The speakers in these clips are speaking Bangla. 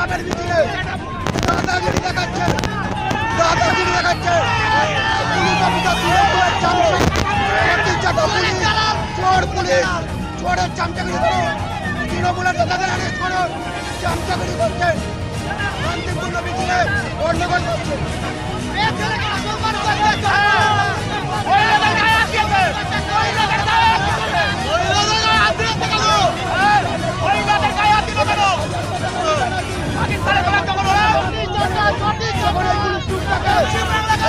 রামের মিছিলে দাদাগিরি দেখাচ্ছেন দাদাগিরি দেখাচ্ছে পুলিশ অফিসার তৃণমূলের চামচা চাটা পুলিশ চোর পুলিশ চোরের চামচাগিরি করো তৃণমূলের নেতাদের অ্যারেস্ট করো চামচাগিরি করছেন শান্তিপূর্ণ মিছিলে গন্ডগোল করছে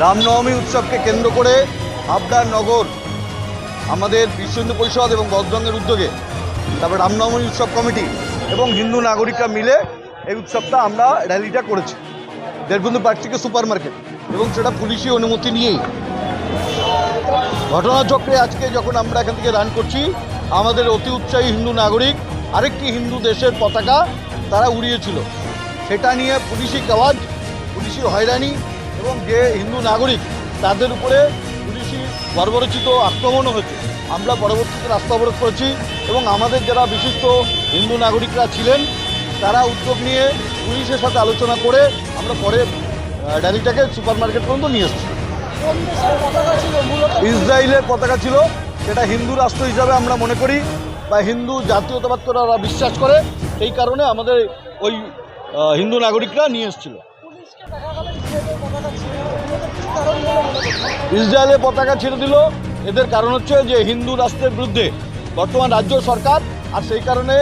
রামনবমী উৎসবকে কেন্দ্র করে আবদার নগর, আমাদের বিশ্ব হিন্দু পরিষদ এবং বজরঙ্গের উদ্যোগে, তারপর রামনবমী উৎসব কমিটি এবং হিন্দু নাগরিকরা মিলে এই উৎসবটা আমরা র্যালিটা করেছি। দেড়বন্ধু পার্ক থেকে সুপার মার্কেট এবং সেটা পুলিশি অনুমতি নিয়েই। ঘটনাচক্রে আজকে যখন আমরা এখান থেকে রান করছি, আমাদের অতি উৎসাহী হিন্দু নাগরিক, আরেকটি হিন্দু দেশের পতাকা তারা উড়িয়েছিল। সেটা নিয়ে পুলিশি কাওয়াজ, পুলিশি হয়রানি এবং যে হিন্দু নাগরিক তাদের উপরে পুলিশি বর্বরচিত আক্রমণও হয়েছে। আমরা পরবর্তীতে রাস্তা অবরোধ করেছি এবং আমাদের যারা বিশিষ্ট হিন্দু নাগরিকরা ছিলেন, তারা উদ্যোগ নিয়ে পুলিশের সাথে আলোচনা করে আমরা পরে র্যালিটাকে সুপার মার্কেট পর্যন্ত নিয়ে এসেছি। ইসরায়েলের পতাকা ছিল, সেটা হিন্দু রাষ্ট্র হিসাবে আমরা মনে করি বা হিন্দু জাতীয়তাবাদরা ওরা বিশ্বাস করে, সেই কারণে আমাদের ওই হিন্দু নাগরিকরা নিয়ে এসেছিল। ইসরায়েলের পতাকা ছেড়ে দিল। এদের কারণ হচ্ছে যে হিন্দু রাষ্ট্রের বিরুদ্ধে বর্তমান রাজ্য সরকার আর সেই কারণে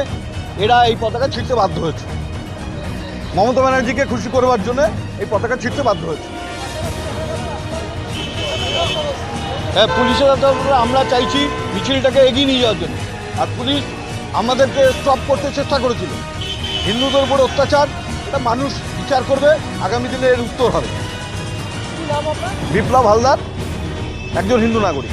এরা এই পতাকা ছিঁড়তে বাধ্য হয়েছে। মমতা ব্যানার্জিকে খুশি করবার জন্য এই পতাকা ছিঁড়তে বাধ্য হয়েছে। হ্যাঁ পুলিশের আমরা চাইছি মিছিলটাকে এগিয়ে নিয়ে যাওয়ার জন্য। আর পুলিশ আমাদেরকে স্টপ করতে চেষ্টা করেছিল। হিন্দুদের উপর অত্যাচার, এটা মানুষ বিচার করবে, আগামী দিনে এর উত্তর হবে। বিপ্লব হালদার একজন হিন্দু নাগরিক।